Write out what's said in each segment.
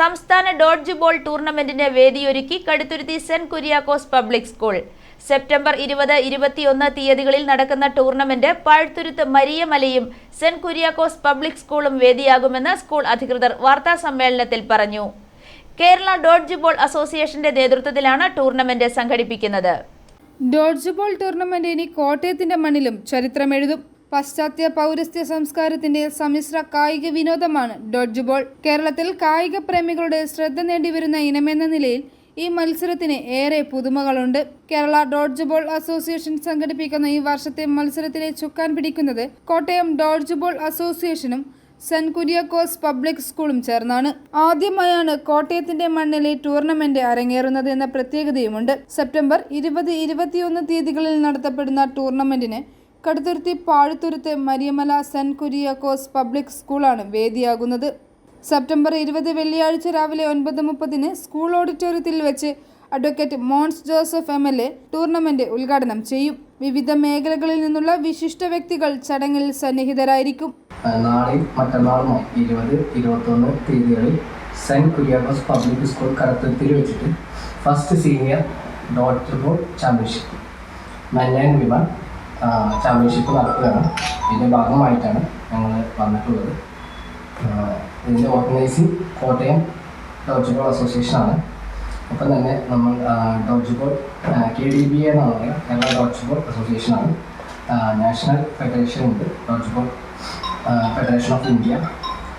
സംസ്ഥാന dodge ball ടൂർണമെന്റിന് വേദിയൊരുക്കി Kaduthuruthy Saint Kuriakose public school. September ഇരുപത് ഇരുപത്തിയൊന്ന് തീയതികളിൽ നടക്കുന്ന ടൂർണമെന്റ് പാഴ്ത്തുരുത്ത് മരിയമലയും സെന്റ് കുര്യാക്കോസ് പബ്ലിക് സ്കൂളും വേദിയാകുമെന്ന് സ്കൂൾ അധികൃതർ വാർത്താ സമ്മേളനത്തിൽ പറഞ്ഞു. കേരള ഡോഡ്ജ് ബോൾ അസോസിയേഷന്റെ നേതൃത്വത്തിലാണ് ടൂർണമെന്റ് സംഘടിപ്പിക്കുന്നത്. ഡോഡ്ജ് ബോൾ ടൂർണമെന്റ് ഇനി കോട്ടയത്തിന്റെ മണ്ണിലും ചരിത്രമെഴുതും. പാശ്ചാത്യ പൗരസ്ത്യ സംസ്കാരത്തിന്റെ സമ്മിശ്ര കായിക വിനോദമാണ് ഡോഡ്ജ് ബോൾ. കേരളത്തിൽ കായിക പ്രേമികളുടെ ശ്രദ്ധ നേടിവരുന്ന ഇനമെന്ന നിലയിൽ ഈ മത്സരത്തിന് ഏറെ പുതുമകളുണ്ട്. കേരള ഡോഡ്ജ് ബോൾ അസോസിയേഷൻ സംഘടിപ്പിക്കുന്ന ഈ വർഷത്തെ മത്സരത്തിലെ ചുക്കാൻ പിടിക്കുന്നത് കോട്ടയം ഡോഡ്ജ് ബോൾ അസോസിയേഷനും സെന്റ് കുര്യാക്കോസ് പബ്ലിക് സ്കൂളും ചേർന്നാണ്. ആദ്യമായാണ് കോട്ടയത്തിന്റെ മണ്ണിലെ ടൂർണമെന്റ് അരങ്ങേറുന്നത് എന്ന പ്രത്യേകതയുമുണ്ട്. സെപ്റ്റംബർ ഇരുപത് ഇരുപത്തിയൊന്ന് തീയതികളിൽ നടത്തപ്പെടുന്ന ടൂർണമെന്റിന് കടുത്തുരുത്തി പാഴുത്തുരുത്ത് മരിയമല സെന്റ് കുര്യാക്കോസ് പബ്ലിക് സ്കൂളാണ് വേദിയാകുന്നത്. സെപ്റ്റംബർ ഇരുപത് വെള്ളിയാഴ്ച രാവിലെ ഒൻപത് മുപ്പതിന് സ്കൂൾ ഓഡിറ്റോറിയത്തിൽ വെച്ച് advocate Mons Joseph M L A tournament ഉദ്ഘാടനം ചെയ്യും. വിവിധ മേഖലകളിൽ നിന്നുള്ള വിശിഷ്ട വ്യക്തികൾ ചടങ്ങിൽ സന്നിഹിതരായിരിക്കും. നാളെയും മറ്റന്നാളുമായി ഇരുപത് ഇരുപത്തൊന്ന് തീയതികളിൽ സെന്റ് കുര്യാക്കോസ് പബ്ലിക് സ്കൂൾ കടത്തുരുത്തിൽ വെച്ചിട്ട് first senior doctor ball championship. Men and championship നടക്കുകയാണ് ഇതിന്റെ ഭാഗമായിട്ടാണ് ഞങ്ങൾ വന്നിട്ടുള്ളത്. ഇതിന്റെ ഓർഗനൈസിങ് കോട്ടയം ഡോഡ്ജ് ബോൾ അസോസിയേഷനാണ് ഒപ്പം തന്നെ നമ്മൾ dodge ball K D B A എന്നാണ് പറയുക കേരള ഡോഡ്ജ് ബോൾ അസോസിയേഷനാണ് നാഷണൽ ഫെഡറേഷൻ ഉണ്ട്. Dodge ball federation of India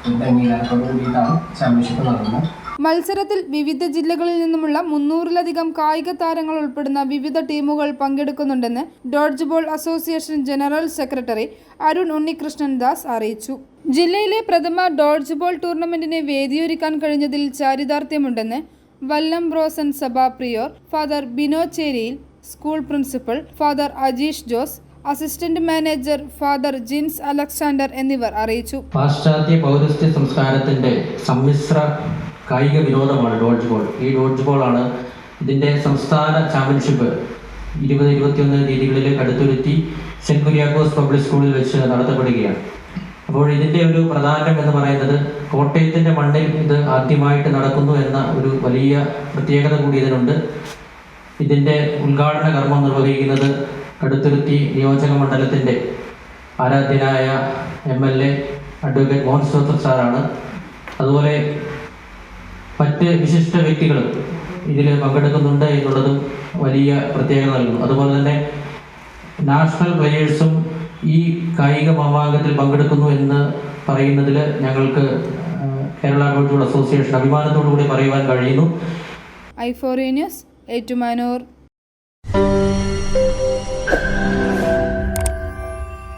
ഇതിന്റെ അംഗീകാരത്തോടു കൂടിയിട്ടാണ് ചാമ്പ്യൻഷിപ്പ് നടക്കുന്നത് മത്സരത്തിൽ വിവിധ ജില്ലകളിൽ നിന്നുമുള്ള മുന്നൂറിലധികം കായിക താരങ്ങൾ ഉൾപ്പെടുന്ന വിവിധ ടീമുകൾ പങ്കെടുക്കുന്നുണ്ടെന്ന് dodge ball association general secretary Arun Unnikrishnan Das അറിയിച്ചു. ജില്ലയിലെ പ്രഥമ ഡോഡ്ജ് ബോൾ ടൂർണമെന്റിന് വേദിയൊരുക്കാൻ കഴിഞ്ഞതിൽ ചാരിതാർത്ഥ്യമുണ്ടെന്ന് വല്ലം ബ്രോസൻ സഭാ prior father Bino Cheriyil school principal father Ajeesh Jose assistant manager father Jins Alexander എന്നിവർ അറിയിച്ചു. പാശ്ചാത്യ പൗരസ്ത്യ സംസ്കാരത്തിന്റെ സമ്മിശ്ര കായിക വിനോദമാണ് ഡോഡ്ജ് ബോൾ ഈ ഡോഡ്ജ് ബോളാണ് ഇതിന്റെ സംസ്ഥാന ചാമ്പ്യൻഷിപ്പ് ഇരുപത് ഇരുപത്തിയൊന്ന് തീയതികളിൽ കടുത്തുരുത്തി സെന്റ് കുര്യാക്കോസ് പബ്ലിക് സ്കൂളിൽ വെച്ച് നടത്തപ്പെടുകയാണ്. അപ്പോൾ ഇതിന്റെ ഒരു പ്രധാനം എന്ന് പറയുന്നത് കോട്ടയത്തിന്റെ മണ്ണിൽ ഇത് ആദ്യമായിട്ട് നടക്കുന്നു എന്ന ഒരു വലിയ പ്രത്യേകത കൂടി ഇതിനുണ്ട്. ഇതിന്റെ ഉദ്ഘാടന കർമ്മം നിർവഹിക്കുന്നത് കടുത്തുരുത്തി നിയോജക മണ്ഡലത്തിന്റെ ആരാധ്യനായ M L A advocate Mohan സാറാണ്. അതുപോലെ മറ്റ് വിശിഷ്ട വ്യക്തികളും ഇതിൽ പങ്കെടുക്കുന്നുണ്ട് എന്നുള്ളതും വലിയ പ്രത്യേകത നൽകുന്നു. അതുപോലെ തന്നെ നാഷണൽ പ്ലെയേഴ്സും ഈ കായിക മാമാങ്കത്തിൽ പങ്കെടുക്കുന്നു എന്ന് പറയുന്നതിൽ ഞങ്ങൾക്ക് കേരള കോഴിക്കോട് അസോസിയേഷൻ അഭിമാനത്തോടു കൂടി പറയുവാൻ കഴിയുന്നു. I four news Ettumanoor.